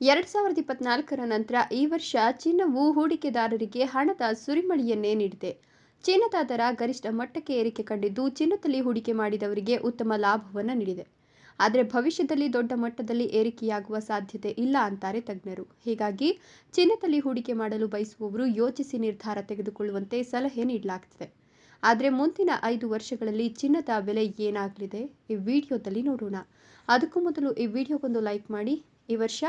ಎರಡು ಸಾವಿರದ ಇಪ್ಪತ್ನಾಲ್ಕರ ನಂತರ ಈ ವರ್ಷ ಚಿನ್ನವು ಹೂಡಿಕೆದಾರರಿಗೆ ಹಣದ ಸುರಿಮಳಿಯನ್ನೇ ನೀಡಿದೆ. ಚಿನ್ನದ ದರ ಗರಿಷ್ಠ ಮಟ್ಟಕ್ಕೆ ಏರಿಕೆ ಕಂಡಿದ್ದು ಚಿನ್ನದಲ್ಲಿ ಹೂಡಿಕೆ ಮಾಡಿದವರಿಗೆ ಉತ್ತಮ ಲಾಭವನ್ನು ನೀಡಿದೆ. ಆದರೆ ಭವಿಷ್ಯದಲ್ಲಿ ದೊಡ್ಡ ಮಟ್ಟದಲ್ಲಿ ಏರಿಕೆಯಾಗುವ ಸಾಧ್ಯತೆ ಇಲ್ಲ ಅಂತಾರೆ ತಜ್ಞರು. ಹೀಗಾಗಿ ಚಿನ್ನದಲ್ಲಿ ಹೂಡಿಕೆ ಮಾಡಲು ಬಯಸುವವರು ಯೋಚಿಸಿ ನಿರ್ಧಾರ ತೆಗೆದುಕೊಳ್ಳುವಂತೆ ಸಲಹೆ ನೀಡಲಾಗ್ತಿದೆ. ಆದರೆ ಮುಂದಿನ ಐದು ವರ್ಷಗಳಲ್ಲಿ ಚಿನ್ನದ ಬೆಲೆ ಏನಾಗಲಿದೆ? ಈ ವಿಡಿಯೋದಲ್ಲಿ ನೋಡೋಣ. ಅದಕ್ಕೂ ಮೊದಲು ಈ ವಿಡಿಯೋಗೊಂದು ಲೈಕ್ ಮಾಡಿ. ಈ ವರ್ಷ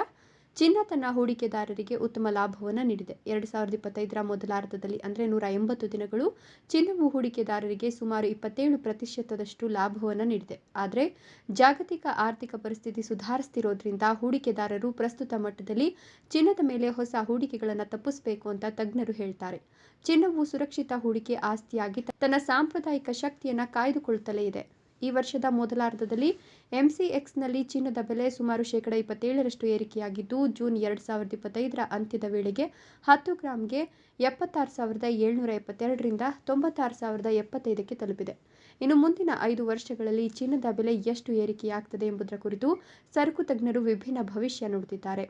ಚಿನ್ನ ತನ್ನ ಹೂಡಿಕೆದಾರರಿಗೆ ಉತ್ತಮ ಲಾಭವನ್ನು ನೀಡಿದೆ. ಎರಡು ಸಾವಿರದ ಇಪ್ಪತ್ತೈದರ ಮೊದಲಾರ್ಧದಲ್ಲಿ ಅಂದರೆ ನೂರ ಎಂಬತ್ತು ದಿನಗಳು ಚಿನ್ನವು ಹೂಡಿಕೆದಾರರಿಗೆ ಸುಮಾರು ಇಪ್ಪತ್ತೇಳು ಪ್ರತಿಶತದಷ್ಟು ಲಾಭವನ್ನು ನೀಡಿದೆ. ಆದರೆ, ಜಾಗತಿಕ ಆರ್ಥಿಕ ಪರಿಸ್ಥಿತಿ ಸುಧಾರಿಸ್ತಿರೋದ್ರಿಂದ ಹೂಡಿಕೆದಾರರು ಪ್ರಸ್ತುತ ಮಟ್ಟದಲ್ಲಿ ಚಿನ್ನದ ಮೇಲೆ ಹೊಸ ಹೂಡಿಕೆಗಳನ್ನು ತಪ್ಪಿಸಬೇಕು ಅಂತ ತಜ್ಞರು ಹೇಳ್ತಾರೆ. ಚಿನ್ನವು ಸುರಕ್ಷಿತ ಹೂಡಿಕೆ ಆಸ್ತಿಯಾಗಿ ತನ್ನ ಸಾಂಪ್ರದಾಯಿಕ ಶಕ್ತಿಯನ್ನು ಕಾಯ್ದುಕೊಳ್ಳುತ್ತಲೇ ಇದೆ. ಈ ವರ್ಷದ ಮೊದಲಾರ್ಧದಲ್ಲಿ ಎಂಸಿಎಕ್ಸ್ನಲ್ಲಿ ಚಿನ್ನದ ಬೆಲೆ ಸುಮಾರು ಶೇಕಡ ಇಪ್ಪತ್ತೇಳರಷ್ಟು ಏರಿಕೆಯಾಗಿದ್ದು, ಜೂನ್ ಎರಡು ಸಾವಿರದ ಇಪ್ಪತ್ತೈದರ ಅಂತ್ಯದ ವೇಳೆಗೆ ಹತ್ತು ಗ್ರಾಂಗೆ ಎಪ್ಪತ್ತಾರು ಸಾವಿರದ ಏಳ್ನೂರ ಎಪ್ಪತ್ತೆರಡರಿಂದ ತೊಂಬತ್ತಾರು ಸಾವಿರದ ಎಪ್ಪತ್ತೈದಕ್ಕೆ ತಲುಪಿದೆ. ಇನ್ನು ಮುಂದಿನ ಐದು ವರ್ಷಗಳಲ್ಲಿ ಚಿನ್ನದ ಬೆಲೆ ಎಷ್ಟು ಏರಿಕೆಯಾಗ್ತದೆ ಎಂಬುದರ ಕುರಿತು ಸರಕು ತಜ್ಞರು ವಿಭಿನ್ನ ಭವಿಷ್ಯ ನುಡಿದಿದ್ದಾರೆ.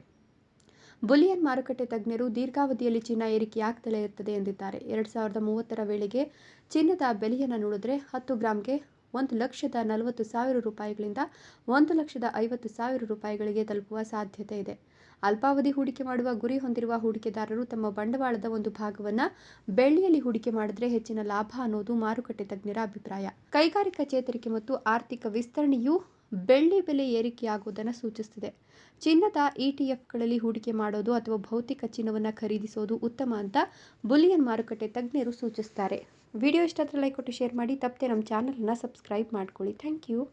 ಬುಲಿಯನ್ ಮಾರುಕಟ್ಟೆ ತಜ್ಞರು ದೀರ್ಘಾವಧಿಯಲ್ಲಿ ಚಿನ್ನ ಏರಿಕೆಯಾಗ್ತಲೇ ಇರುತ್ತದೆ ಎಂದಿದ್ದಾರೆ. ಎರಡು ಸಾವಿರದ ಮೂವತ್ತರ ವೇಳೆಗೆ ಚಿನ್ನದ ಬೆಲೆಯನ್ನು ನೋಡಿದ್ರೆ ಹತ್ತು ಗ್ರಾಂಗೆ ಒಂದು ಲಕ್ಷದ ನಲವತ್ತು ಸಾವಿರ ರೂಪಾಯಿಗಳಿಂದ ಒಂದು ಲಕ್ಷದ ಐವತ್ತು ಸಾವಿರ ರೂಪಾಯಿಗಳಿಗೆ ತಲುಪುವ ಸಾಧ್ಯತೆ ಇದೆ. ಅಲ್ಪಾವಧಿ ಹೂಡಿಕೆ ಮಾಡುವ ಗುರಿ ಹೊಂದಿರುವ ಹೂಡಿಕೆದಾರರು ತಮ್ಮ ಬಂಡವಾಳದ ಒಂದು ಭಾಗವನ್ನು ಬೆಳ್ಳಿಯಲ್ಲಿ ಹೂಡಿಕೆ ಮಾಡಿದ್ರೆ ಹೆಚ್ಚಿನ ಲಾಭ ಅನ್ನೋದು ಮಾರುಕಟ್ಟೆ ತಜ್ಞರ ಅಭಿಪ್ರಾಯ. ಕೈಗಾರಿಕಾ ಚೇತರಿಕೆ ಮತ್ತು ಆರ್ಥಿಕ ವಿಸ್ತರಣೆಯು ಬೆಳ್ಳಿ ಬೆಲೆ ಏರಿಕೆಯಾಗುವುದನ್ನು ಸೂಚಿಸ್ತಿದೆ ಚಿನ್ನದ ಇಟಿಎಫ್ಗಳಲ್ಲಿ ಹೂಡಿಕೆ ಮಾಡೋದು ಅಥವಾ ಭೌತಿಕ ಚಿನ್ನವನ್ನು ಖರೀದಿಸೋದು ಉತ್ತಮ ಅಂತ ಬುಲಿಯನ್ ಮಾರುಕಟ್ಟೆ ತಜ್ಞರು ಸೂಚಿಸ್ತಾರೆ ವಿಡಿಯೋ ಇಷ್ಟ ಲೈಕ್ ಕೊಟ್ಟು ಶೇರ್ ಮಾಡಿ. ತಪ್ಪದೆ ನಮ್ಮ ಚಾನಲನ್ನು ಸಬ್ಸ್ಕ್ರೈಬ್ ಮಾಡ್ಕೊಳ್ಳಿ. Thank you.